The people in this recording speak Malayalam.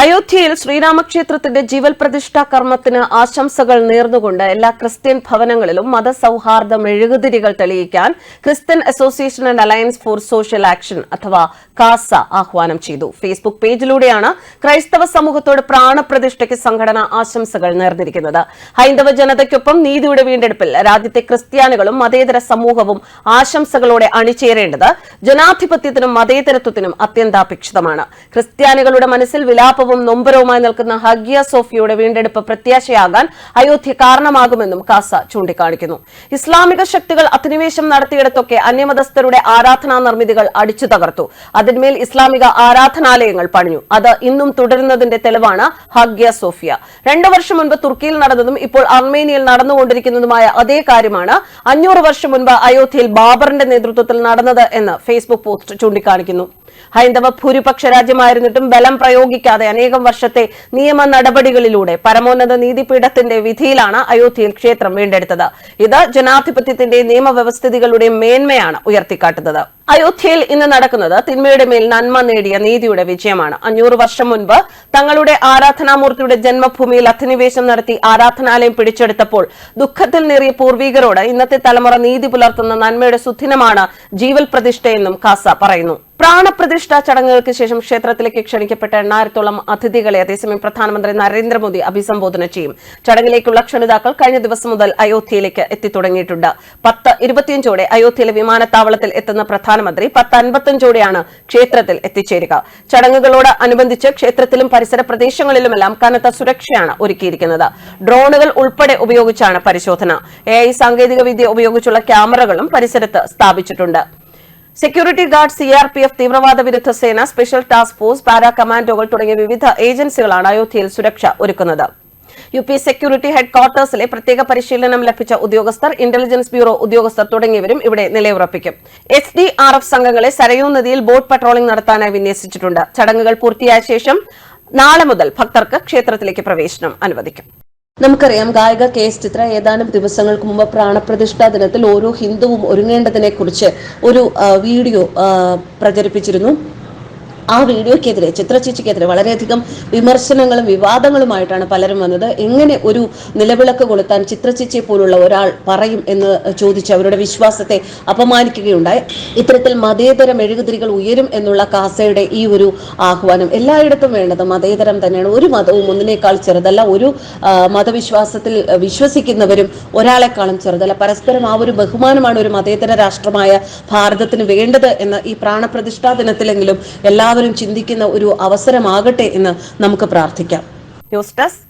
അയോധ്യയിൽ ശ്രീരാമക്ഷേത്രത്തിന്റെ ജീവൽ പ്രതിഷ്ഠാ കർമ്മത്തിന് ആശംസകൾ നേർന്നുകൊണ്ട് എല്ലാ ക്രിസ്ത്യൻ ഭവനങ്ങളിലും മതസൌഹാർദ്ദ മെഴുകുതിരികൾ തെളിയിക്കാൻ Christian association and alliance for social action അഥവാ കാസ ആഹ്വാനം ചെയ്തു. ഫേസ്ബുക്ക് പേജിലൂടെയാണ് ക്രൈസ്തവ സമൂഹത്തോട് പ്രാണപ്രതിഷ്ഠയ്ക്ക് സംഘടന ആശംസകൾ നേർന്നിരിക്കുന്നത്. ഹൈന്ദവ ജനതയ്ക്കൊപ്പം നീതിയുടെ വീണ്ടെടുപ്പിൽ രാജ്യത്തെ ക്രിസ്ത്യാനികളും മതേതര സമൂഹവും ആശംസകളോടെ അണിചേരേണ്ടത് ജനാധിപത്യത്തിനും മതേതരത്വത്തിനും അത്യന്താപേക്ഷിതമാണ്. ക്രിസ്ത്യാനികളുടെ മനസ്സിൽ വിലാപവും നൊമ്പരവുമായി നിൽക്കുന്ന ഹഗിയ സോഫിയയുടെ വീണ്ടെടുപ്പ് പ്രത്യാശയാകാൻ അയോധ്യ കാരണമാകുമെന്നും കാസ ചൂണ്ടിക്കാണിക്കുന്നു. ഇസ്ലാമിക ശക്തികൾ അധിനിവേശം നടത്തിയിടത്തൊക്കെ അന്യമതസ്ഥരുടെ ആരാധനാ നിർമ്മിതികൾ അടിച്ചു തകർത്തു. അതിന്മേൽ ഇസ്ലാമിക ആരാധനാലയങ്ങൾ പണിഞ്ഞു. അത് ഇന്നും തുടരുന്നതിന്റെ തെളിവാണ് ഹഗ്യ സോഫിയ. രണ്ടു വർഷം മുൻപ് തുർക്കിയിൽ നടന്നതും ഇപ്പോൾ അർമേനിയയിൽ നടന്നുകൊണ്ടിരിക്കുന്നതുമായ അതേ കാര്യമാണ് അഞ്ഞൂറ് വർഷം മുൻപ് അയോധ്യയിൽ ബാബറിന്റെ നേതൃത്വത്തിൽ നടന്നത് എന്ന് ഫേസ്ബുക്ക് പോസ്റ്റ് ചൂണ്ടിക്കാണിക്കുന്നു. ഹൈന്ദവ ഭൂരിപക്ഷ രാജ്യമായിരുന്നിട്ടും ബലം പ്രയോഗിക്കാതെ അനേകം വർഷത്തെ നിയമ നടപടികളിലൂടെ പരമോന്നത നീതിപീഠത്തിന്റെ വിധിയിലാണ് അയോധ്യയിൽ ക്ഷേത്രം വീണ്ടെടുത്തത്. ഇത് ജനാധിപത്യത്തിന്റെ നിയമവ്യവസ്ഥിതികളുടെ മേന്മയാണ് ഉയർത്തിക്കാട്ടുന്നത്. അയോധ്യയിൽ ഇന്ന് നടക്കുന്നത് തിന്മയുടെ മേൽ നന്മ നേടിയ നീതിയുടെ വിജയമാണ്. അഞ്ഞൂറ് വർഷം മുൻപ് തങ്ങളുടെ ആരാധനാമൂർത്തിയുടെ ജന്മഭൂമിയിൽ അധിനിവേശം നടത്തി ആരാധനാലയം പിടിച്ചെടുത്തപ്പോൾ ദുഃഖത്തിൽ നേറിയ പൂർവീകരോട് ഇന്നത്തെ തലമുറ നീതി പുലർത്തുന്ന നന്മയുടെ സുദിനമാണ് ജീവൽ പ്രതിഷ്ഠയെന്നും കാസ പറയുന്നു. പ്രാണപ്രതിഷ്ഠാ ചടങ്ങുകൾക്ക് ശേഷം ക്ഷേത്രത്തിലേക്ക് ക്ഷണിക്കപ്പെട്ട എണ്ണായിരത്തോളം അതിഥികളെ അതേസമയം പ്രധാനമന്ത്രി നരേന്ദ്രമോദി അഭിസംബോധന ചെയ്യും. ചടങ്ങിലേക്കുള്ള ക്ഷണിതാക്കൾ കഴിഞ്ഞ ദിവസം മുതൽ അയോധ്യയിലേക്ക് എത്തിത്തുടങ്ങിയിട്ടുണ്ട്. പത്ത് ഇരുപത്തിയഞ്ചോടെ അയോധ്യയിലെ വിമാനത്താവളത്തിൽ എത്തുന്ന പ്രധാനമന്ത്രി പത്ത് അൻപത്തഞ്ചോടെയാണ് ക്ഷേത്രത്തിൽ എത്തിച്ചേരുക. ചടങ്ങുകളോട് അനുബന്ധിച്ച് ക്ഷേത്രത്തിലും പരിസര പ്രദേശങ്ങളിലുമെല്ലാം കനത്ത സുരക്ഷയാണ് ഒരുക്കിയിരിക്കുന്നത്. ഡ്രോണുകൾ ഉൾപ്പെടെ ഉപയോഗിച്ചാണ് പരിശോധന. എ ഐ സാങ്കേതികവിദ്യ ഉപയോഗിച്ചുള്ള ക്യാമറകളും പരിസരത്ത് സ്ഥാപിച്ചിട്ടുണ്ട്. Security guard C R P F തീവ്രവാദ വിരുദ്ധ സേന സ്പെഷ്യൽ ടാസ്ക് ഫോഴ്സ് പാരാ കമാൻഡോകൾ തുടങ്ങിയ വിവിധ ഏജൻസികളാണ് അയോധ്യയിൽ സുരക്ഷ ഒരുക്കുന്നത്. യു പി സെക്യൂരിറ്റി ഹെഡ് ക്വാർട്ടേഴ്സിലെ പ്രത്യേക പരിശീലനം ലഭിച്ച ഉദ്യോഗസ്ഥർ ഇന്റലിജൻസ് ബ്യൂറോ ഉദ്യോഗസ്ഥർ തുടങ്ങിയവരും ഇവിടെ നിലയുറപ്പിക്കും. എസ് ഡി ആർ എഫ് സംഘങ്ങളെ സരയൂ നദിയിൽ ബോട്ട് പട്രോളിംഗ് നടത്താനായി വിന്യസിച്ചിട്ടുണ്ട്. ചടങ്ങുകൾ പൂർത്തിയായ ശേഷം നാളെ മുതൽ ഭക്തർക്ക് ക്ഷേത്രത്തിലേക്ക് പ്രവേശനം അനുവദിക്കും. നമുക്കറിയാം ഗായിക കെ എസ് ചിത്ര ഏതാനും ദിവസങ്ങൾക്ക് മുമ്പ് പ്രാണപ്രതിഷ്ഠാ ദിനത്തിൽ ഓരോ ഹിന്ദുവും ഒരുങ്ങേണ്ടതിനെ കുറിച്ച് ഒരു വീഡിയോ പ്രചരിപ്പിച്ചിരുന്നു. ആ വീഡിയോക്കെതിരെ ചിത്രചേച്ചിക്കെതിരെ വളരെയധികം വിമർശനങ്ങളും വിവാദങ്ങളുമായിട്ടാണ് പലരും വന്നത്. എങ്ങനെ ഒരു നിലവിളക്ക് കൊളുത്താൻ ചിത്രചേച്ചിയെ പോലുള്ള ഒരാൾ പറയും എന്ന് ചോദിച്ച് അവരുടെ വിശ്വാസത്തെ അപമാനിക്കുകയുണ്ടായി. ഇത്തരത്തിൽ മതേതര മെഴുകുതിരികൾ ഉയരും എന്നുള്ള കാസയുടെ ഈ ഒരു ആഹ്വാനം എല്ലായിടത്തും വേണ്ടത് മതേതരം തന്നെയാണ്. ഒരു മതവും ഒന്നിനേക്കാൾ ചെറുതല്ല. ഒരു മതവിശ്വാസത്തിൽ വിശ്വസിക്കുന്നവരും ഒരാളെക്കാളും ചെറുതല്ല. പരസ്പരം ആ ഒരു ബഹുമാനമാണ് ഒരു മതേതര രാഷ്ട്രമായ ഭാരതത്തിന് വേണ്ടത് എന്ന് ഈ പ്രാണപ്രതിഷ്ഠാ ദിനത്തിലെങ്കിലും എല്ലാവരും ചിന്തിക്കുന്ന ഒരു അവസരമാകട്ടെ എന്ന് നമുക്ക് പ്രാർത്ഥിക്കാം. News desk